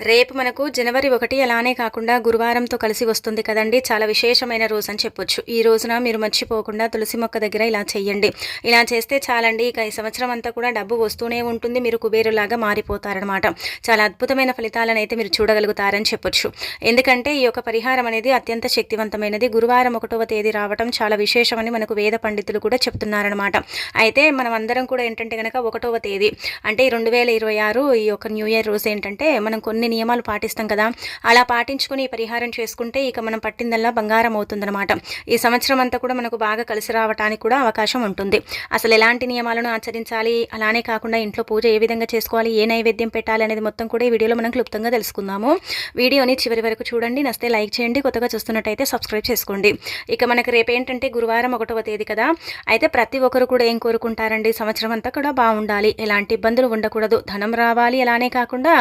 రేపు మనకు జనవరి ఒకటి అలానే కాకుండా గురువారంతో కలిసి వస్తుంది కదండి. చాలా విశేషమైన రోజు అని చెప్పొచ్చు. ఈ రోజున మీరు మర్చిపోకుండా తులసి మొక్క దగ్గర ఇలా చేయండి ఇలా చేస్తే చాలండి. ఇక ఈ సంవత్సరం అంతా కూడా డబ్బు వస్తూనే ఉంటుంది. మీరు కుబేరులాగా మారిపోతారనమాట చాలా అద్భుతమైన ఫలితాలను అయితే మీరు చూడగలుగుతారని చెప్పొచ్చు. ఎందుకంటే ఈ యొక్క పరిహారం అనేది అత్యంత శక్తివంతమైనది. గురువారం ఒకటవ తేదీ రావటం చాలా విశేషమని మనకు వేద పండితులు కూడా చెప్తున్నారనమాట అయితే మనం అందరం కూడా ఏంటంటే కనుక ఒకటవ తేదీ అంటే రెండు వేల ఇరవై ఆరు ఈ యొక్క న్యూ ఇయర్ రోజు ఏంటంటే మనం కొన్ని కొన్ని నియమాలు పాటిస్తాం కదా. అలా పాటించుకుని పరిహారం చేసుకుంటే ఇక మనం పట్టిందల్లా బంగారం అవుతుందన్నమాట. ఈ సంవత్సరం అంతా కూడా మనకు బాగా కలిసి రావడానికి కూడా అవకాశం ఉంటుంది. అసలు ఎలాంటి నియమాలను ఆచరించాలి? అలానే కాకుండా ఇంట్లో పూజ ఏ విధంగా చేసుకోవాలి? ఏ నైవేద్యం పెట్టాలి అనేది మొత్తం కూడా ఈ వీడియోలో మనం క్లుప్తంగా తెలుసుకుందాము. వీడియోని చివరి వరకు చూడండి. నస్తే లైక్ చేయండి. కొత్తగా చూస్తున్నట్టయితే సబ్స్క్రైబ్ చేసుకోండి. ఇక మనకి రేపు ఏంటంటే గురువారం ఒకటవ తేదీ కదా. అయితే ప్రతి ఒక్కరు కూడా ఏం కోరుకుంటారండి? సంవత్సరం అంతా కూడా బాగుండాలి. ఎలాంటి ఇబ్బందులు ఉండకూడదు. ధనం రావాలి. అలానే కాకుండా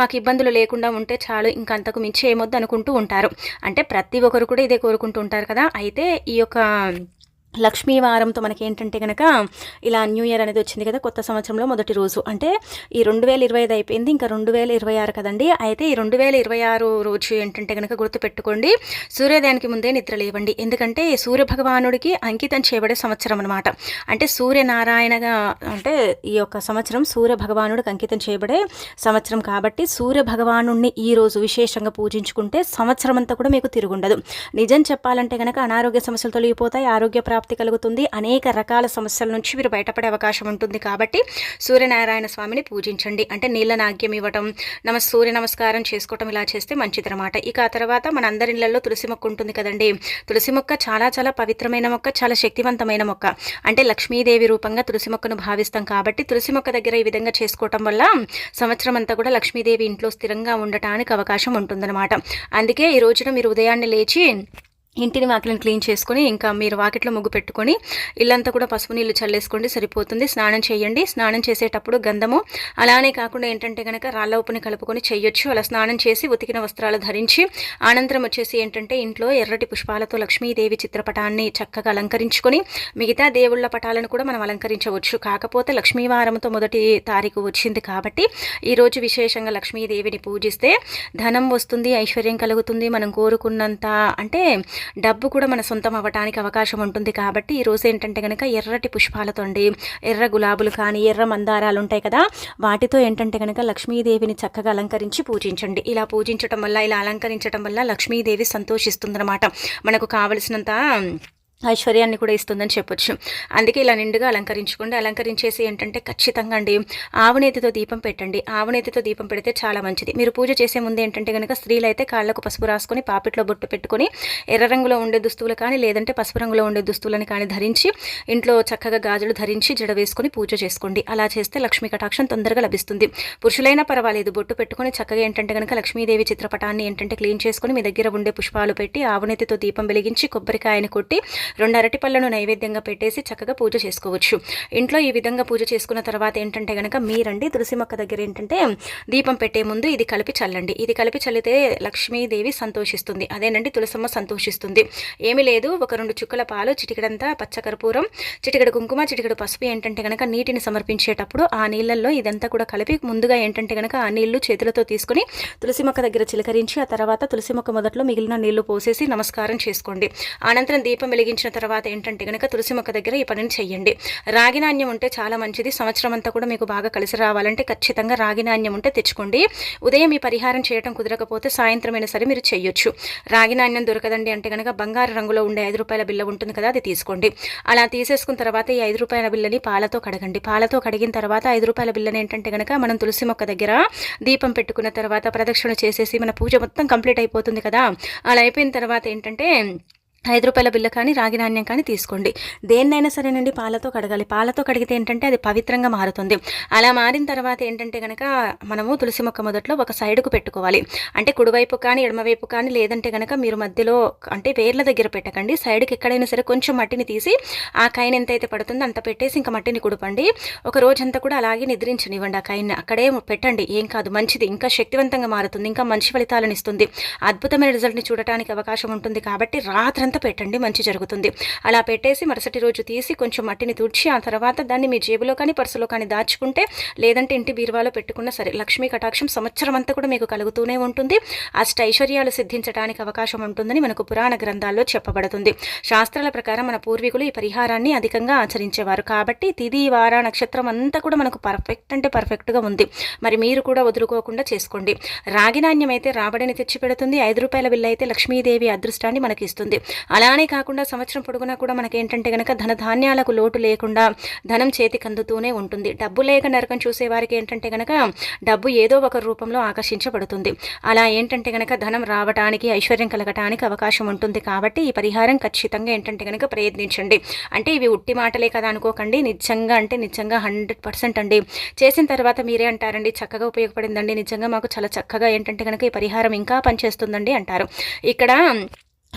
మాకు ఇబ్బందులు ఇబ్బందులు లేకుండా ఉంటే చాలు ఇంకంతకు మించి ఏమొద్దు అనుకుంటూ ఉంటారు. అంటే ప్రతి ఒక్కరు కూడా ఇదే కోరుకుంటూ ఉంటారు కదా. అయితే ఈ యొక్క లక్ష్మీ వారంతో మనకి ఏంటంటే కనుక ఇలా న్యూ ఇయర్ అనేది వచ్చింది కదా కొత్త సంవత్సరంలో మొదటి రోజు. అంటే ఈ రెండు వేల ఇరవై ఐదు అయిపోయింది ఇంకా రెండు వేల ఇరవై ఆరు కదండి. అయితే ఈ రెండు వేల ఇరవై ఆరు రోజు ఏంటంటే కనుక గుర్తుపెట్టుకోండి సూర్యోదయానికి ముందే నిద్ర లేవండి. ఎందుకంటే సూర్య భగవానుడికి అంకితం చేయబడే సంవత్సరం అనమాట అంటే సూర్యనారాయణగా అంటే ఈ యొక్క సంవత్సరం సూర్య భగవానుడికి అంకితం చేయబడే సంవత్సరం కాబట్టి సూర్య భగవాను ఈ రోజు విశేషంగా పూజించుకుంటే సంవత్సరం అంతా కూడా మీకు తిరుగుండదు. నిజం చెప్పాలంటే కనుక అనారోగ్య సమస్యలు తొలగిపోతాయి ఆరోగ్య ప్రాప్తి కలుగుతుంది. అనేక రకాల సమస్యల నుంచి మీరు బయటపడే అవకాశం ఉంటుంది కాబట్టి సూర్యనారాయణ స్వామిని పూజించండి. అంటే నీళ్ళ నాగ్యం ఇవ్వటం నమ సూర్య నమస్కారం చేసుకోవటం ఇలా చేస్తే మంచిదనమాట ఇక ఆ తర్వాత మన అందరి ఇళ్ళలో తులసి మొక్క ఉంటుంది కదండి. తులసి మొక్క చాలా చాలా పవిత్రమైన మొక్క చాలా శక్తివంతమైన మొక్క. అంటే లక్ష్మీదేవి రూపంగా తులసి మొక్కను భావిస్తాం కాబట్టి తులసి మొక్క దగ్గర ఈ విధంగా చేసుకోవటం వల్ల సంవత్సరం అంతా కూడా లక్ష్మీదేవి ఇంట్లో స్థిరంగా ఉండటానికి అవకాశం ఉంటుందన్నమాట. అందుకే ఈ రోజున మీరు ఉదయాన్నే లేచి ఇంటిని వాకిలిని క్లీన్ చేసుకొని ఇంకా మీరు వాకిట్లో ముగ్గు పెట్టుకొని ఇల్లంతా కూడా పసుపు నీళ్ళు చల్లేసుకోండి సరిపోతుంది. స్నానం చేయండి. స్నానం చేసేటప్పుడు గంధము అలానే కాకుండా ఏంటంటే కనుక రాళ్ళ ఉప్పుని కలుపుకొని చేయొచ్చు. అలా స్నానం చేసి ఉతికిన వస్త్రాలు ధరించి అనంతరం వచ్చేసి ఏంటంటే ఇంట్లో ఎర్రటి పుష్పాలతో లక్ష్మీదేవి చిత్రపటాన్ని చక్కగా అలంకరించుకొని మిగతా దేవుళ్ళ పటాలను కూడా మనం అలంకరించవచ్చు. కాకపోతే లక్ష్మీవారంతో మొదటి తారీఖు వచ్చింది కాబట్టి ఈరోజు విశేషంగా లక్ష్మీదేవిని పూజిస్తే ధనం వస్తుంది ఐశ్వర్యం కలుగుతుంది. మనం కోరుకున్నంత అంటే డబ్బు కూడా మన సొంతం అవ్వటానికి అవకాశం ఉంటుంది కాబట్టి ఈరోజు ఏంటంటే కనుక ఎర్రటి పుష్పాలతో అండి ఎర్ర గులాబులు కానీ ఎర్ర మందారాలు ఉంటాయి కదా వాటితో ఏంటంటే కనుక లక్ష్మీదేవిని చక్కగా అలంకరించి పూజించండి. ఇలా పూజించడం వల్ల ఇలా అలంకరించడం వల్ల లక్ష్మీదేవి సంతోషిస్తుందన్నమాట. మనకు కావలసినంత ఐశ్వర్యాన్ని కూడా ఇస్తుందని చెప్పొచ్చు. అందుకే ఇలా నిండుగా అలంకరించుకోండి. అలంకరించేసి ఏంటంటే ఖచ్చితంగా అండి ఆవునేతితో దీపం పెట్టండి. ఆవునేతితో దీపం పెడితే చాలా మంచిది. మీరు పూజ చేసే ముందు ఏంటంటే కనుక స్త్రీలు అయితే కాళ్ళకు పసుపు రాసుకొని పాపిట్లో బొట్టు పెట్టుకొని ఎర్ర రంగులో ఉండే దుస్తువులు కానీ లేదంటే పసుపు రంగులో ఉండే దుస్తువులను కానీ ధరించి ఇంట్లో చక్కగా గాజులు ధరించి జడ వేసుకొని పూజ చేసుకోండి. అలా చేస్తే లక్ష్మీ కటాక్షం తొందరగా లభిస్తుంది. పురుషులైనా పర్వాలేదు. బొట్టు పెట్టుకొని చక్కగా ఏంటంటే కనుక లక్ష్మీదేవి చిత్రపటాన్ని ఏంటంటే క్లీన్ చేసుకొని మీ దగ్గర ఉండే పుష్పాలు పెట్టి ఆవునేతితో దీపం వెలిగించి కొబ్బరికాయని కొట్టి రెండు అరటి పళ్ళను నైవేద్యంగా పెట్టేసి చక్కగా పూజ చేసుకోవచ్చు. ఇంట్లో ఈ విధంగా పూజ చేసుకున్న తర్వాత ఏంటంటే కనుక మీరండి తులసి మొక్క దగ్గర ఏంటంటే దీపం పెట్టే ముందు ఇది కలిపి చల్లండి. ఇది కలిపి చల్లితే లక్ష్మీదేవి సంతోషిస్తుంది. అదేనండి తులసమ్మ సంతోషిస్తుంది. ఏమీ లేదు ఒక రెండు చుక్కల పాలు చిటికడంతా పచ్చకర్పూరం చిటికడు కుంకుమ చిటికడ పసుపు ఏంటంటే కనుక నీటిని సమర్పించేటప్పుడు ఆ నీళ్ళల్లో ఇదంతా కూడా కలిపి ముందుగా ఏంటంటే కనుక ఆ నీళ్ళు చేతులతో తీసుకుని తులసి మొక్క దగ్గర చిలకరించి ఆ తర్వాత తులసి మొక్క మొదట్లో మిగిలిన నీళ్ళు పోసేసి నమస్కారం చేసుకోండి. అనంతరం దీపం వెలిగించి చేసిన తర్వాత ఏంటంటే కనుక తులసి మొక్క దగ్గర ఈ పనిని చేయండి రాగి నాణ్యం ఉంటే చాలా మంచిది. సంవత్సరం అంతా కూడా మీకు బాగా కలిసి రావాలంటే ఖచ్చితంగా రాగి నాణ్యం ఉంటే తెచ్చుకోండి. ఉదయం ఈ పరిహారం చేయడం కుదరకపోతే సాయంత్రమైనా సరే మీరు చేయొచ్చు రాగి నాణ్యం దొరకదండి అంటే కనుక బంగారు రంగులో ఉండే ఐదు రూపాయల బిల్ల ఉంటుంది కదా అది తీసుకోండి. అలా తీసేసుకున్న తర్వాత ఈ ఐదు రూపాయల బిల్లని పాలతో కడగండి. పాలతో కడిగిన తర్వాత ఐదు రూపాయల బిల్లని ఏంటంటే కనుక మనం తులసి మొక్క దగ్గర దీపం పెట్టుకున్న తర్వాత ప్రదక్షిణ చేసేసి మన పూజ మొత్తం కంప్లీట్ అయిపోతుంది కదా. అలా అయిపోయిన తర్వాత ఏంటంటే ఐదు రూపాయల బిల్ల కానీ రాగి నాణ్యం కానీ తీసుకోండి. దేన్నైనా సరేనండి పాలతో కడగాలి. పాలతో కడిగితే ఏంటంటే అది పవిత్రంగా మారుతుంది. అలా మారిన తర్వాత ఏంటంటే కనుక మనము తులసి మొక్క మొదట్లో ఒక సైడ్కు పెట్టుకోవాలి. అంటే కుడివైపు కానీ ఎడమవైపు కానీ లేదంటే కనుక మీరు మధ్యలో అంటే వేర్ల దగ్గర పెట్టకండి. సైడ్కి ఎక్కడైనా సరే కొంచెం మట్టిని తీసి ఆ కైన్ ఎంతైతే పడుతుందో అంత పెట్టేసి ఇంకా మట్టిని కుడపండి. ఒక రోజంతా కూడా అలాగే నిద్రించనివ్వండి ఆ కైన్. అక్కడే పెట్టండి. ఏం కాదు మంచిది. ఇంకా శక్తివంతంగా మారుతుంది. ఇంకా మంచి ఫలితాలను ఇస్తుంది. అద్భుతమైన రిజల్ట్ని చూడటానికి అవకాశం ఉంటుంది కాబట్టి రాత్రి రోజంతా పెట్టండి మంచి జరుగుతుంది. అలా పెట్టేసి మరుసటి రోజు తీసి కొంచెం మట్టిని తుడిచి ఆ తర్వాత దాన్ని మీ జేబులో కానీ పర్సులో కానీ దాచుకుంటే లేదంటే ఇంటి బీరువాలో పెట్టుకున్నా సరే లక్ష్మీ కటాక్షం సంవత్సరం అంతా కూడా మీకు కలుగుతూనే ఉంటుంది. అష్ట ఐశ్వర్యాలు సిద్ధించడానికి అవకాశం ఉంటుందని మనకు పురాణ గ్రంథాల్లో చెప్పబడుతుంది. శాస్త్రాల ప్రకారం మన పూర్వీకులు ఈ పరిహారాన్ని అధికంగా ఆచరించేవారు. కాబట్టి తిది వార నక్షత్రం అంతా కూడా మనకు పర్ఫెక్ట్ అంటే పర్ఫెక్ట్గా ఉంది. మరి మీరు కూడా వదులుకోకుండా చేసుకోండి. రాగి నాణ్యం అయితే రాబడిని తెచ్చిపెడుతుంది. ఐదు రూపాయల బిల్లు అయితే లక్ష్మీదేవి అదృష్టాన్ని మనకి ఇస్తుంది అలానే కాకుండా సంవత్సరం పొడుగునా కూడా మనకేంటంటే కనుక ధనధాన్యాలకు లోటు లేకుండా ధనం చేతికి అందుతూనే ఉంటుంది. డబ్బు లేక నరకం చూసే వారికి ఏంటంటే కనుక డబ్బు ఏదో ఒక రూపంలో ఆకర్షించబడుతుంది. అలా ఏంటంటే కనుక ధనం రావటానికి ఐశ్వర్యం కలగటానికి అవకాశం ఉంటుంది కాబట్టి ఈ పరిహారం ఖచ్చితంగా ఏంటంటే కనుక ప్రయత్నించండి. అంటే ఇవి ఉట్టి మాటలే కదా అనుకోకండి. నిజంగా అంటే నిజంగా హండ్రెడ్ పర్సెంట్ అండి. చేసిన తర్వాత మీరే అంటారండి చక్కగా ఉపయోగపడిందండి. నిజంగా మాకు చాలా చక్కగా ఏంటంటే కనుక ఈ పరిహారం ఇంకా పనిచేస్తుందండి అంటారు. ఇక్కడ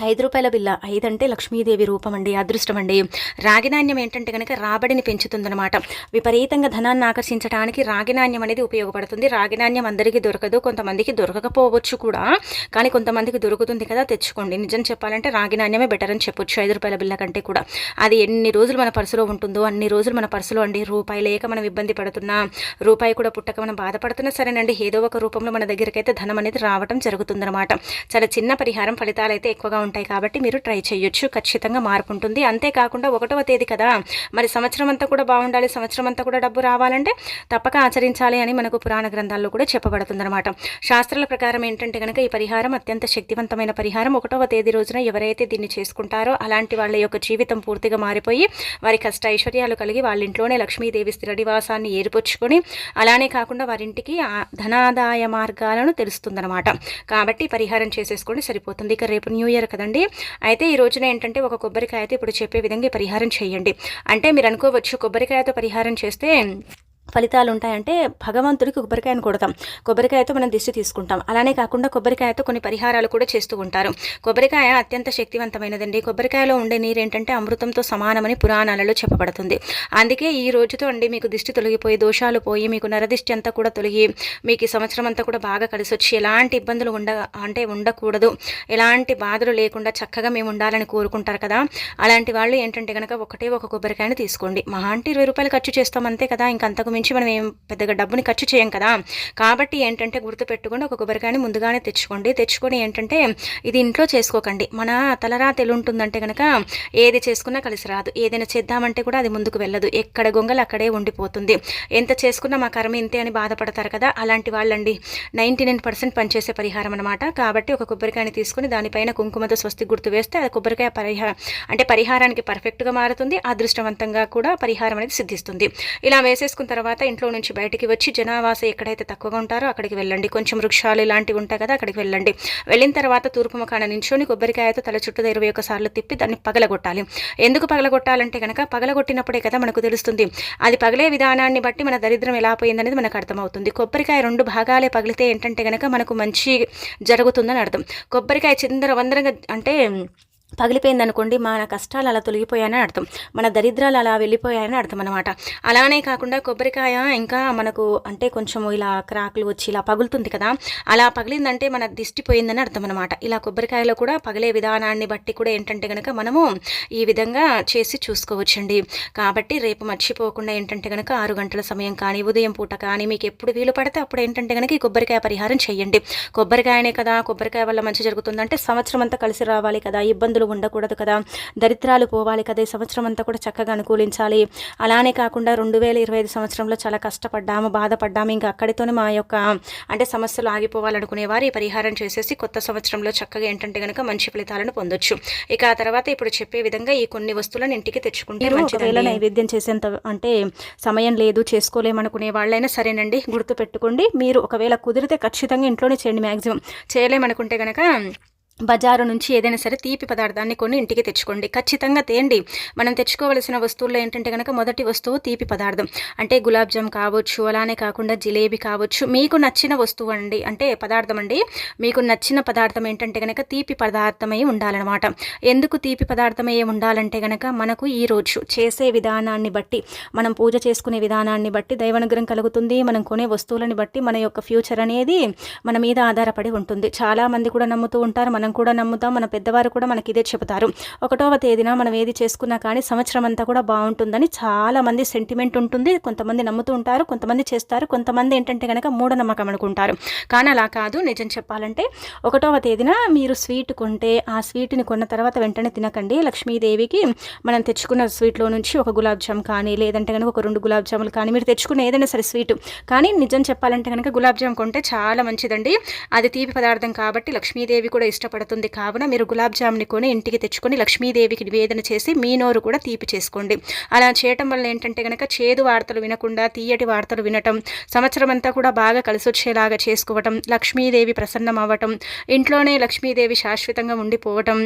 ఐదు రూపాయల బిల్ల ఐదు అంటే లక్ష్మీదేవి రూపం అండి అదృష్టం అండి రాగి నాణ్యం ఏంటంటే కనుక రాబడిని పెంచుతుందన్నమాట. విపరీతంగా ధనాన్ని ఆకర్షించడానికి రాగి నాణ్యం అనేది ఉపయోగపడుతుంది. రాగి నాణ్యం అందరికీ దొరకదు కొంతమందికి దొరకకపోవచ్చు కూడా. కానీ కొంతమందికి దొరుకుతుంది కదా తెచ్చుకోండి. నిజం చెప్పాలంటే రాగి నాణ్యమే బెటర్ అని చెప్పొచ్చు ఐదు రూపాయల బిల్ల కంటే కూడా. అది ఎన్ని రోజులు మన పర్సులో ఉంటుందో అన్ని రోజులు మన పర్సులో అండి. రూపాయి లేక మనం ఇబ్బంది పడుతున్నా రూపాయి కూడా పుట్టక మనం బాధపడుతున్నా సరేనండి. ఏదో ఒక రూపంలో మన దగ్గరకైతే ధనం అనేది రావడం జరుగుతుందన్నమాట. చాలా చిన్న పరిహారం ఫలితాలు అయితే ఎక్కువగా ఉంటాయి కాబట్టి మీరు ట్రై చేయొచ్చు. ఖచ్చితంగా మార్పు ఉంటుంది అంతేకాకుండా ఒకటవ తేదీ కదా. మరి సంవత్సరం అంతా కూడా బాగుండాలి సంవత్సరం అంతా కూడా డబ్బు రావాలంటే తప్పక ఆచరించాలి అని మనకు పురాణ గ్రంథాల్లో కూడా చెప్పబడుతుందన్నమాట. శాస్త్రాల ప్రకారం ఏంటంటే కనుక ఈ పరిహారం అత్యంత శక్తివంతమైన పరిహారం. ఒకటవ తేదీ రోజున ఎవరైతే దీన్ని చేసుకుంటారో అలాంటి వాళ్ళ యొక్క జీవితం పూర్తిగా మారిపోయి వారి కష్ట ఐశ్వర్యాలు కలిగి వాళ్ళ ఇంట్లోనే లక్ష్మీదేవి స్థిర నివాసాన్ని ఏర్పరచుకొని అలానే కాకుండా వారింటికి ధనాదాయ మార్గాలను తెలుస్తుందన్నమాట. కాబట్టి పరిహారం చేసేసుకోండి సరిపోతుంది. ఇక రేపు న్యూ ఇయర్ కదండి? అయితే ఈ రోజున ఏంటంటే ఒక కొబ్బరికాయతో ఇప్పుడు చెప్పే విధంగా పరిహారం చేయండి. అంటే మీరు అనుకోవచ్చు కొబ్బరికాయతో పరిహారం చేస్తే ఫలితాలు ఉంటాయంటే భగవంతుడికి కొబ్బరికాయను కొడతాం. కొబ్బరికాయతో మనం దిష్టి తీసుకుంటాం. అలానే కాకుండా కొబ్బరికాయతో కొన్ని పరిహారాలు కూడా చేస్తూ ఉంటారు. కొబ్బరికాయ అత్యంత శక్తివంతమైనదండి. కొబ్బరికాయలో ఉండే నీరు ఏంటంటే అమృతంతో సమానమని పురాణాలలో చెప్పబడుతుంది. అందుకే ఈ రోజుతో అండి మీకు దిష్టి తొలగిపోయి దోషాలు పోయి మీకు నరదిష్టి అంతా కూడా తొలగి మీకు ఈ సంవత్సరం అంతా కూడా బాగా కలిసి వచ్చి ఎలాంటి ఇబ్బందులు ఉండ అంటే ఉండకూడదు. ఎలాంటి బాధలు లేకుండా చక్కగా మేము ఉండాలని కోరుకుంటారు కదా. అలాంటి వాళ్ళు ఏంటంటే కనుక ఒకటే ఒక కొబ్బరికాయను తీసుకోండి. మహా అంటే ఇరవై రూపాయలు ఖర్చు చేస్తాం అంతే కదా. ఇంకంతకు మించి మనం ఏం పెద్దగా డబ్బుని ఖర్చు చేయం కదా? కాబట్టి ఏంటంటే గుర్తుపెట్టుకోండి ఒక కొబ్బరికాయని ముందుగానే తెచ్చుకోండి. తెచ్చుకొని ఏంటంటే ఇది ఇంట్లో చేసుకోకండి. మన తలరా ఉంటుందంటే కనుక ఏది చేసుకున్నా కలిసి రాదు. ఏదైనా చేద్దామంటే కూడా అది ముందుకు వెళ్ళదు. ఎక్కడ గొంగలు అక్కడే ఉండిపోతుంది. ఎంత చేసుకున్నా మా కర్మ ఇంతే అని బాధపడతారు కదా? అలాంటి వాళ్ళండి. నైంటీ నైన్ పర్సెంట్ పనిచేసే పరిహారం అనమాట కాబట్టి ఒక కొబ్బరికాయని తీసుకుని దానిపైన కుంకుమతో స్వస్తి గుర్తు వేస్తే అది కొబ్బరికాయ పరిహారం అంటే పరిహారానికి పర్ఫెక్ట్గా మారుతుంది. అదృష్టవంతంగా కూడా పరిహారం అనేది సిద్ధిస్తుంది. ఇలా వేసేసుకున్న తర్వాత తర్వాత ఇంట్లో నుంచి బయటికి వచ్చి జనావాస ఎక్కడైతే తక్కువగా ఉంటారో అక్కడికి వెళ్ళండి. కొంచెం వృక్షాలు ఇలాంటివి ఉంటాయి కదా అక్కడికి వెళ్ళండి. వెళ్ళిన తర్వాత తూర్పు ముఖాన నించొని కొబ్బరికాయతో తల చుట్టూ ఇరవై ఒకసార్లు తిప్పి దాన్ని పగలగొట్టాలి. ఎందుకు పగలగొట్టాలంటే కనుక పగలగొట్టినప్పుడే కదా మనకు తెలుస్తుంది. అది పగలే విధానాన్ని బట్టి మన దరిద్రం ఎలా పోయిందనేది మనకు అర్థమవుతుంది. కొబ్బరికాయ రెండు భాగాలే పగిలితే ఏంటంటే కనుక మనకు మంచి జరుగుతుందని అర్థం. కొబ్బరికాయ చిందర వందరంగా అంటే పగిలిపోయింది అనుకోండి మన కష్టాలు అలా తొలగిపోయాయని అర్థం. మన దరిద్రాలు అలా వెళ్ళిపోయాయని అర్థం అనమాట అలానే కాకుండా కొబ్బరికాయ ఇంకా మనకు అంటే కొంచెం ఇలా క్రాకులు వచ్చి ఇలా పగులుతుంది కదా అలా పగిలిందంటే మన దిష్టి పోయిందని అర్థం అనమాట ఇలా కొబ్బరికాయలో కూడా పగిలే విధానాన్ని బట్టి కూడా ఏంటంటే కనుక మనము ఈ విధంగా చేసి చూసుకోవచ్చండి. కాబట్టి రేపు మర్చిపోకుండా ఏంటంటే కనుక ఆరు గంటల సమయం కానీ ఉదయం పూట కానీ మీకు ఎప్పుడు వీలు పడితే అప్పుడు ఏంటంటే కనుక ఈ కొబ్బరికాయ పరిహారం చేయండి. కొబ్బరికాయనే కదా కొబ్బరికాయ వల్ల మంచి జరుగుతుందంటే సంవత్సరం అంతా కలిసి రావాలి కదా ఇబ్బందులు ఇబ్బందులు ఉండకూడదు కదా. దరిద్రాలు పోవాలి కదా. ఈ సంవత్సరం అంతా కూడా చక్కగా అనుకూలించాలి. అలానే కాకుండా రెండు వేల ఇరవై ఐదు సంవత్సరంలో చాలా కష్టపడ్డాము బాధపడ్డాము. ఇంకా అక్కడితోనే మా యొక్క అంటే సమస్యలు ఆగిపోవాలనుకునే వారు ఈ పరిహారం చేసేసి కొత్త సంవత్సరంలో చక్కగా ఏంటంటే కనుక మంచి ఫలితాలను పొందొచ్చు. ఇక ఆ తర్వాత ఇప్పుడు చెప్పే విధంగా ఈ కొన్ని వస్తువులను ఇంటికి తెచ్చుకుంటే ఒకవేళ నైవేద్యం చేసేంత అంటే సమయం లేదు చేసుకోలేమనుకునే వాళ్ళైనా సరేనండి. గుర్తు పెట్టుకోండి మీరు ఒకవేళ కుదిరితే ఖచ్చితంగా ఇంట్లోనే చేయండి మ్యాక్సిమం చేయలేమనుకుంటే కనుక బజారు నుంచి ఏదైనా సరే తీపి పదార్థాన్ని కొన్ని ఇంటికి తెచ్చుకోండి. ఖచ్చితంగా తేండి. మనం తెచ్చుకోవలసిన వస్తువుల్లో ఏంటంటే కనుక మొదటి వస్తువు తీపి పదార్థం. అంటే గులాబ్ జామ్ కావచ్చు అలానే కాకుండా జిలేబీ కావచ్చు. మీకు నచ్చిన వస్తువు అండి అంటే పదార్థం అండి మీకు నచ్చిన పదార్థం ఏంటంటే కనుక తీపి పదార్థమై ఉండాలన్నమాట. ఎందుకు తీపి పదార్థమై ఉండాలంటే కనుక మనకు ఈ రోజు చేసే విధానాన్ని బట్టి మనం పూజ చేసుకునే విధానాన్ని బట్టి దైవానుగ్రహం కలుగుతుంది. మనం కొనే వస్తువులని బట్టి మన యొక్క ఫ్యూచర్ అనేది మన మీద ఆధారపడి ఉంటుంది. చాలామంది కూడా నమ్ముతూ ఉంటారు మనం కూడా నమ్ముతాం మన పెద్దవారు కూడా మనకి ఇదే చెబుతారు. ఒకటవ తేదీన మనం ఏది చేసుకున్నా కానీ సంవత్సరం అంతా కూడా బాగుంటుందని చాలామంది సెంటిమెంట్ ఉంటుంది. కొంతమంది నమ్ముతూ ఉంటారు కొంతమంది చేస్తారు కొంతమంది ఏంటంటే కనుక మూఢనమ్మకం అనుకుంటారు. కానీ అలా కాదు నిజం చెప్పాలంటే ఒకటవ తేదీన మీరు స్వీట్ కొంటే ఆ స్వీట్ని కొన్న తర్వాత వెంటనే తినకండి. లక్ష్మీదేవికి మనం తెచ్చుకున్న స్వీట్లో నుంచి ఒక గులాబ్ జామ్ కానీ లేదంటే కనుక ఒక రెండు గులాబ్ జాములు కానీ మీరు తెచ్చుకున్న ఏదైనా సరే స్వీట్ కానీ నిజం చెప్పాలంటే కనుక గులాబ్ జామ్ కొంటే చాలా మంచిదండి. అది తీపి పదార్థం కాబట్టి లక్ష్మీదేవి కూడా ఉపయోగపడుతుంది. కావున మీరు గులాబ్ జామ్ని కొని ఇంటికి తెచ్చుకొని లక్ష్మీదేవికి నివేదన చేసి మీ నోరు కూడా తీపి చేసుకోండి. అలా చేయటం వల్ల ఏంటంటే కనుక చేదు వార్తలు వినకుండా తీయటి వార్తలు వినటం సంవత్సరం అంతా కూడా బాగా కలిసొచ్చేలాగా చేసుకోవటం లక్ష్మీదేవి ప్రసన్నం అవ్వటం ఇంట్లోనే లక్ష్మీదేవి శాశ్వతంగా ఉండిపోవటం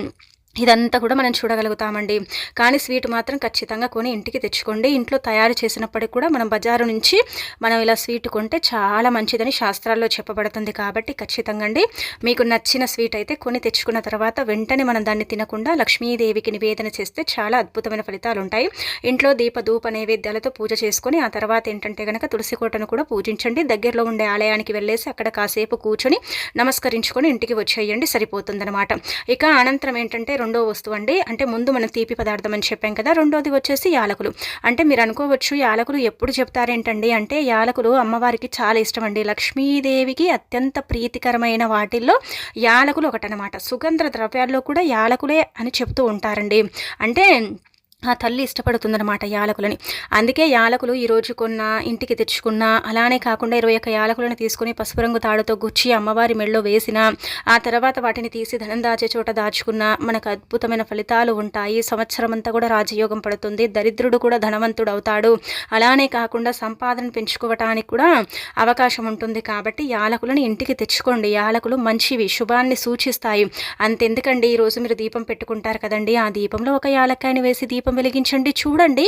ఇదంతా కూడా మనం చూడగలుగుతామండి. కానీ స్వీట్ మాత్రం ఖచ్చితంగా కొని ఇంటికి తెచ్చుకోండి. ఇంట్లో తయారు చేసినప్పటికి కూడా మనం బజారు నుంచి మనం ఇలా స్వీట్ కొంటే చాలా మంచిదని శాస్త్రాల్లో చెప్పబడుతుంది కాబట్టి ఖచ్చితంగా అండి. మీకు నచ్చిన స్వీట్ అయితే కొని తెచ్చుకున్న తర్వాత వెంటనే మనం దాన్ని తినకుండా లక్ష్మీదేవికి నివేదన చేస్తే చాలా అద్భుతమైన ఫలితాలు ఉంటాయి. ఇంట్లో దీప ధూప నైవేద్యాలతో పూజ చేసుకొని ఆ తర్వాత ఏంటంటే కనుక తులసి కోటను కూడా పూజించండి. దగ్గరలో ఉండే ఆలయానికి వెళ్ళేసి అక్కడ కాసేపు కూర్చొని నమస్కరించుకొని ఇంటికి వచ్చేయండి. సరిపోతుందనమాట ఇక అనంతరం ఏంటంటే రెండో వస్తువు అండి. అంటే ముందు మనం తీపి పదార్థం అని చెప్పాం కదా రెండోది వచ్చేసి యాలకులు. అంటే మీరు అనుకోవచ్చు యాలకులు ఎప్పుడు చెప్తారేంటండి అంటే యాలకులు అమ్మవారికి చాలా ఇష్టం అండి. లక్ష్మీదేవికి అత్యంత ప్రీతికరమైన వాటిల్లో యాలకులు ఒకటనమాట సుగంధ ద్రవ్యాల్లో కూడా యాలకులే అని చెప్తూ ఉంటారండి. అంటే ఆ తల్లి ఇష్టపడుతుందన్నమాట యాలకులని. అందుకే యాలకులు ఈరోజు కొన్న ఇంటికి తెచ్చుకున్న అలానే కాకుండా ఇరవై ఒక్క యాలకులను తీసుకుని పసుపు రంగు తాడుతో గుచ్చి అమ్మవారి మెళ్ళో వేసిన ఆ తర్వాత వాటిని తీసి ధనం దాచే చోట దాచుకున్న మనకు అద్భుతమైన ఫలితాలు ఉంటాయి. సంవత్సరం అంతా కూడా రాజయోగం పడుతుంది. దరిద్రుడు కూడా ధనవంతుడు అవుతాడు అలానే కాకుండా సంపాదన పెంచుకోవటానికి కూడా అవకాశం ఉంటుంది కాబట్టి యాలకులను ఇంటికి తెచ్చుకోండి. యాలకులు మంచివి శుభాన్ని సూచిస్తాయి. అంతెందుకండి? ఈరోజు మీరు దీపం పెట్టుకుంటారు కదండి. ఆ దీపంలో ఒక యాలక్కాయని వేసి దీపం వెలిగించండి. చూడండి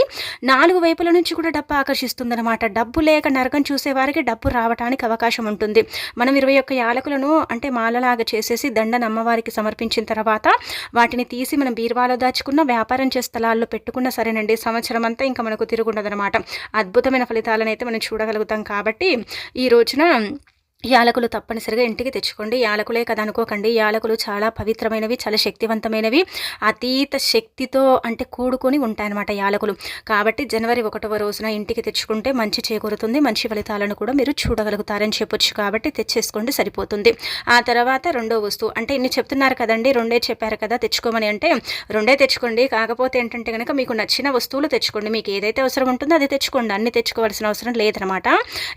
నాలుగు వైపుల నుంచి కూడా డబ్బు ఆకర్షిస్తుందన్నమాట. డబ్బు లేక నరకం చూసే వారికి డబ్బు రావడానికి అవకాశం ఉంటుంది. మనం ఇరవై ఒక్క యాలకులను అంటే మాలలాగా చేసేసి దండను అమ్మవారికి సమర్పించిన తర్వాత వాటిని తీసి మనం బీరువాలో దాచుకున్న వ్యాపారం చేసే స్థలాల్లో పెట్టుకున్న సరేనండి. సంవత్సరం అంతా ఇంకా మనకు తిరుగుండదనమాట అద్భుతమైన ఫలితాలను అయితే మనం చూడగలుగుతాం కాబట్టి ఈ రోజున యాలకులు తప్పనిసరిగా ఇంటికి తెచ్చుకోండి. యాలకులే కదా అనుకోకండి. యాలకులు చాలా పవిత్రమైనవి చాలా శక్తివంతమైనవి. అతీత శక్తితో అంటే కూడుకొని ఉంటాయన్నమాట యాలకులు. కాబట్టి జనవరి ఒకటవ రోజున ఇంటికి తెచ్చుకుంటే మంచి చేకూరుతుంది. మంచి ఫలితాలను కూడా మీరు చూడగలుగుతారని చెప్పొచ్చు. కాబట్టి తెచ్చేసుకోండి సరిపోతుంది. ఆ తర్వాత రెండో వస్తువు. అంటే ఇన్ని చెప్తున్నారు కదండి రెండే చెప్పారు కదా తెచ్చుకోమని అంటే రెండే తెచ్చుకోండి. కాకపోతే ఏంటంటే కనుక మీకు నచ్చిన వస్తువులు తెచ్చుకోండి. మీకు ఏదైతే అవసరం ఉంటుందో అది తెచ్చుకోండి. అన్ని తెచ్చుకోవాల్సిన అవసరం లేదనమాట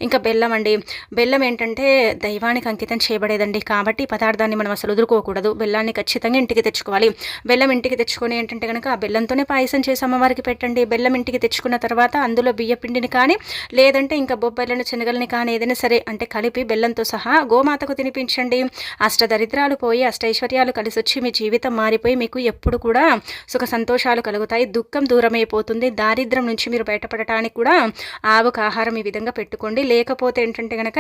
ఇంకా బెల్లం అండి. బెల్లం ఏంటంటే దైవానికి అంకితం చేయబడేదండి. కాబట్టి పదార్థాన్ని మనం అసలు వదులుకోకూడదు. బెల్లాన్ని ఖచ్చితంగా ఇంటికి తెచ్చుకోవాలి. బెల్లం ఇంటికి తెచ్చుకొని ఏంటంటే కనుక ఆ బెల్లంతోనే పాయసం చేసి అమ్మవారికి పెట్టండి. బెల్లం ఇంటికి తెచ్చుకున్న తర్వాత అందులో బియ్య పిండిని కానీ లేదంటే ఇంకా బొబ్బర్లను శనగల్ని కానీ ఏదైనా సరే అంటే కలిపి బెల్లంతో సహా గోమాతకు తినిపించండి. అష్ట దరిద్రాలు పోయి అష్టైశ్వర్యాలు కలిసి వచ్చి మీ జీవితం మారిపోయి మీకు ఎప్పుడు కూడా సుఖ సంతోషాలు కలుగుతాయి. దుఃఖం దూరమైపోతుంది. దారిద్రం నుంచి మీరు బయటపడటానికి కూడా ఆవుకు ఆహారం ఈ విధంగా పెట్టుకోండి. లేకపోతే ఏంటంటే కనుక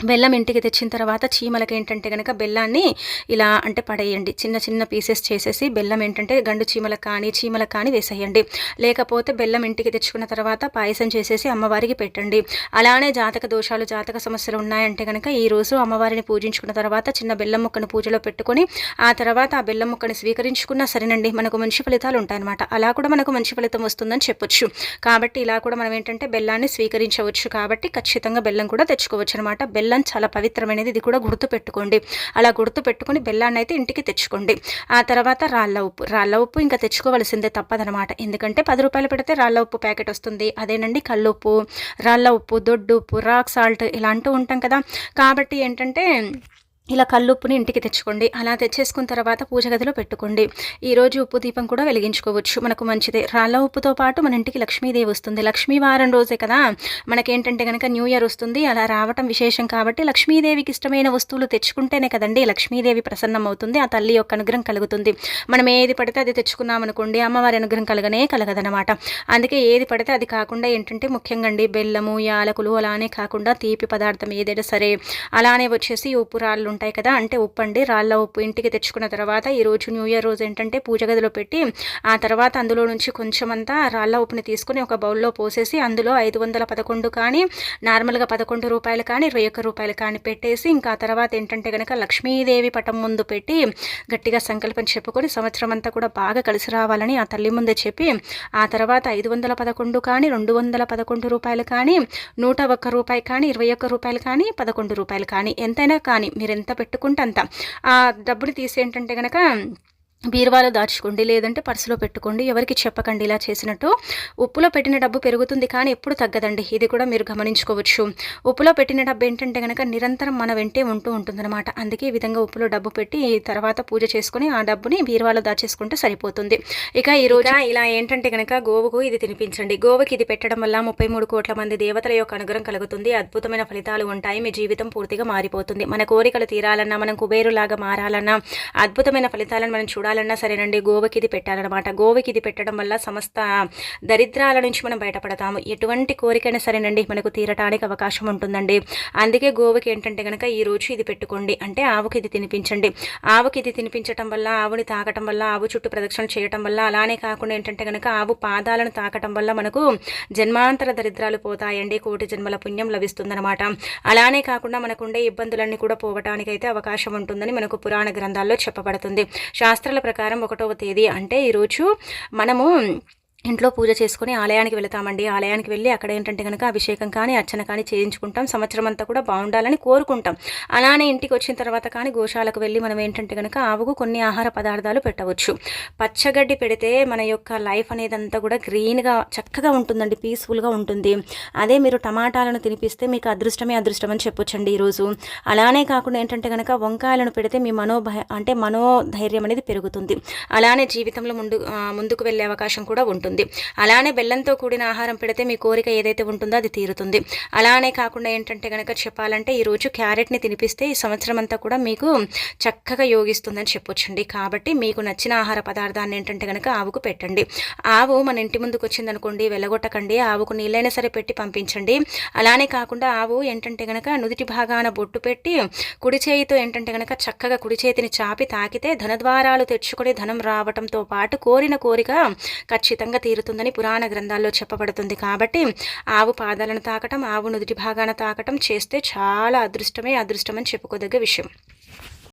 బెల్లం ఇంటికి తెచ్చిన తర్వాత చీమలకి ఏంటంటే కనుక బెల్లాన్ని ఇలా అంటే పడేయండి. చిన్న చిన్న పీసెస్ చేసేసి బెల్లం ఏంటంటే గండు చీమలకు కానీ చీమలకు కానీ వేసేయండి. లేకపోతే బెల్లం ఇంటికి తెచ్చుకున్న తర్వాత పాయసం చేసేసి అమ్మవారికి పెట్టండి. అలానే జాతక దోషాలు జాతక సమస్యలు ఉన్నాయంటే కనుక ఈరోజు అమ్మవారిని పూజించుకున్న తర్వాత చిన్న బెల్లం ముక్కను పూజలో పెట్టుకొని ఆ తర్వాత ఆ బెల్లం ముక్కను స్వీకరించుకున్నా సరేనండి. మనకు మంచి ఫలితాలు ఉంటాయన్నమాట. అలా కూడా మనకు మంచి ఫలితం వస్తుందని చెప్పొచ్చు. కాబట్టి ఇలా కూడా మనం ఏంటంటే బెల్లాన్ని స్వీకరించవచ్చు. కాబట్టి ఖచ్చితంగా బెల్లం కూడా తెచ్చుకోవచ్చు అనమాట బెల్లం చాలా పవిత్రమైనది. ఇది కూడా గుర్తు పెట్టుకోండి అలా గుర్తు పెట్టుకుని బెల్లాన్ని అయితే ఇంటికి తెచ్చుకోండి. ఆ తర్వాత రాళ్ళ ఉప్పు. రాళ్ళ ఉప్పు ఇంకా తెచ్చుకోవాల్సిందే తప్పదనమాట. ఎందుకంటే పది రూపాయలు పెడితే రాళ్ళ ఉప్పు ప్యాకెట్ వస్తుంది. అదేనండి కల్లుప్పు రాళ్ళ ఉప్పు దొడ్డు ఉప్పు రాక్ సాల్ట్ ఇలాంటివి ఉంటాం కదా. కాబట్టి ఏంటంటే ఇలా కల్లుప్పుని ఇంటికి తెచ్చుకోండి. అలా తెచ్చేసుకున్న తర్వాత పూజ గదిలో పెట్టుకోండి. ఈరోజు ఉప్పు దీపం కూడా వెలిగించుకోవచ్చు. మనకు మంచిదే. రాళ్ళ ఉప్పుతో పాటు మన ఇంటికి లక్ష్మీదేవి వస్తుంది. లక్ష్మీ వారం రోజే కదా. మనకేంటంటే కనుక న్యూ ఇయర్ వస్తుంది. అలా రావటం విశేషం కాబట్టి లక్ష్మీదేవికి ఇష్టమైన వస్తువులు తెచ్చుకుంటేనే కదండి లక్ష్మీదేవి ప్రసన్నం అవుతుంది ఆ తల్లి యొక్క అనుగ్రహం కలుగుతుంది. మనం ఏది పడితే అది తెచ్చుకున్నామనుకోండి అమ్మవారి అనుగ్రహం కలగనే కలగదనమాట అందుకే ఏది పడితే అది కాకుండా ఏంటంటే ముఖ్యంగా అండి బెల్లము యాలకులు అలానే కాకుండా తీపి పదార్థం ఏదైనా సరే అలానే వచ్చేసి ఉప్పు రాళ్ళు ఉంటాయి కదా అంటే ఉప్పు అండి రాళ్ళ ఉప్పు ఇంటికి తెచ్చుకున్న తర్వాత ఈరోజు న్యూ ఇయర్ రోజు ఏంటంటే పూజ గదిలో పెట్టి ఆ తర్వాత అందులో నుంచి కొంచెం అంతా రాళ్ళ ఉప్పుని తీసుకుని ఒక బౌల్లో పోసేసి అందులో ఐదు వందల పదకొండు కానీ నార్మల్గా పదకొండు రూపాయలు కానీ ఇరవై ఒక్క రూపాయలు కానీ పెట్టేసి ఇంకా తర్వాత ఏంటంటే కనుక లక్ష్మీదేవి పటం ముందు పెట్టి గట్టిగా సంకల్పం చెప్పుకొని సంవత్సరం అంతా కూడా బాగా కలిసి రావాలని ఆ తల్లి ముందే చెప్పి ఆ తర్వాత ఐదు వందల పదకొండు కానీ రెండు వందల పదకొండు రూపాయలు కానీ నూట ఒక్క రూపాయి కానీ ఇరవై ఒక్క రూపాయలు కానీ పదకొండు రూపాయలు కానీ ఎంతైనా కానీ మీరు ఎంత పెట్టుకుంటే అంత. ఆ డబ్బుని తీసి ఏంటంటే కనుక బీరువాలో దాచుకోండి లేదంటే పర్సులో పెట్టుకోండి. ఎవరికి చెప్పకండి ఇలా చేసినట్టు. ఉప్పులో పెట్టిన డబ్బు పెరుగుతుంది కానీ ఎప్పుడు తగ్గదండి. ఇది కూడా మీరు గమనించుకోవచ్చు. ఉప్పులో పెట్టిన డబ్బు ఏంటంటే కనుక నిరంతరం మన వెంటే ఉంటూ ఉంటుందన్నమాట. అందుకే ఈ విధంగా ఉప్పులో డబ్బు పెట్టి తర్వాత పూజ చేసుకుని ఆ డబ్బుని బీరువాలో దాచేసుకుంటే సరిపోతుంది. ఇక ఈ రోజు ఇలా ఏంటంటే కనుక గోవుకు ఇది తినిపించండి. గోవుకి ఇది పెట్టడం వల్ల ముప్పై మూడు కోట్ల మంది దేవతల యొక్క అనుగ్రహం కలుగుతుంది. అద్భుతమైన ఫలితాలు ఉంటాయి. మీ జీవితం పూర్తిగా మారిపోతుంది. మన కోరికలు తీరాలన్నా మనం కుబేరులాగా మారాలన్నా అద్భుతమైన ఫలితాలను మనం చూడాలి. పెట్టాలన్నా సరేనండి గోవకి ఇది పెట్టాలన్నమాట. గోవకి ఇది పెట్టడం వల్ల సమస్త దరిద్రాల నుంచి మనం బయటపడతాము. ఎటువంటి కోరికైనా సరేనండి మనకు తీరటానికి అవకాశం ఉంటుందండి. అందుకే గోవుకి ఏంటంటే కనుక ఈరోజు ఇది పెట్టుకోండి. అంటే ఆవుకి ఇది తినిపించండి. ఆవుకి ఇది తినిపించటం వల్ల ఆవుని తాకటం వల్ల ఆవు చుట్టూ ప్రదక్షిణ చేయటం వల్ల అలానే కాకుండా ఏంటంటే కనుక ఆవు పాదాలను తాకటం వల్ల మనకు జన్మాంతర దరిద్రాలు పోతాయండి. కోటి జన్మల పుణ్యం లభిస్తుందన్నమాట. అలానే కాకుండా మనకుండే ఇబ్బందులన్నీ కూడా పోవటానికైతే అవకాశం ఉంటుందని మనకు పురాణ గ్రంథాల్లో చెప్పబడుతుంది. శాస్త్రాల ప్రకారం ఒకటవ తేదీ అంటే ఈరోజు మనము ఇంట్లో పూజ చేసుకుని ఆలయానికి వెళతామండి. ఆలయానికి వెళ్ళి అక్కడ ఏంటంటే కనుక అభిషేకం కానీ అర్చన కానీ చేయించుకుంటాం. సంవత్సరం అంతా కూడా బాగుండాలని కోరుకుంటాం. అలానే ఇంటికి వచ్చిన తర్వాత కానీ గోశాలకు వెళ్ళి మనం ఏంటంటే కనుక ఆవుకు కొన్ని ఆహార పదార్థాలు పెట్టవచ్చు. పచ్చగడ్డి పెడితే మన యొక్క లైఫ్ అనేది అంతా కూడా గ్రీన్గా చక్కగా ఉంటుందండి. పీస్ఫుల్గా ఉంటుంది. అదే మీరు టమాటాలను తినిపిస్తే మీకు అదృష్టమే అదృష్టం అని చెప్పొచ్చండి ఈరోజు. అలానే కాకుండా ఏంటంటే కనుక వంకాయలను పెడితే మీ మనోభయ అంటే మనోధైర్యం అనేది పెరుగుతుంది. అలానే జీవితంలో ముందు ముందుకు వెళ్ళే అవకాశం కూడా ఉంటుంది. ఉంటుంది అలానే బెల్లంతో కూడిన ఆహారం పెడితే మీ కోరిక ఏదైతే ఉంటుందో అది తీరుతుంది. అలానే కాకుండా ఏంటంటే కనుక చెప్పాలంటే ఈరోజు క్యారెట్ని తినిపిస్తే ఈ సంవత్సరం అంతా కూడా మీకు చక్కగా యోగిస్తుందని చెప్పొచ్చండి. కాబట్టి మీకు నచ్చిన ఆహార పదార్థాన్ని ఏంటంటే కనుక ఆవుకు పెట్టండి. ఆవు మన ఇంటి ముందుకు వచ్చిందనుకోండి వెళ్ళగొట్టకండి ఆవుకు నీళ్ళైనా సరే పెట్టి పంపించండి. అలానే కాకుండా ఆవు ఏంటంటే కనుక నుదుటి భాగాన బొట్టు పెట్టి కుడి చేయితో ఏంటంటే కనుక చక్కగా కుడి చేతిని చాపి తాకితే ధనద్వారాలు తెచ్చుకొని ధనం రావటంతో పాటు కోరిన కోరిక ఖచ్చితంగా తీరుతుందని పురాణ గ్రంథాల్లో చెప్పబడుతుంది. కాబట్టి ఆవు పాదాలను తాకటం ఆవు నుదుటి భాగాన తాకటం చేస్తే చాలా అదృష్టమే అదృష్టమని చెప్పుకోదగ్గ విషయం.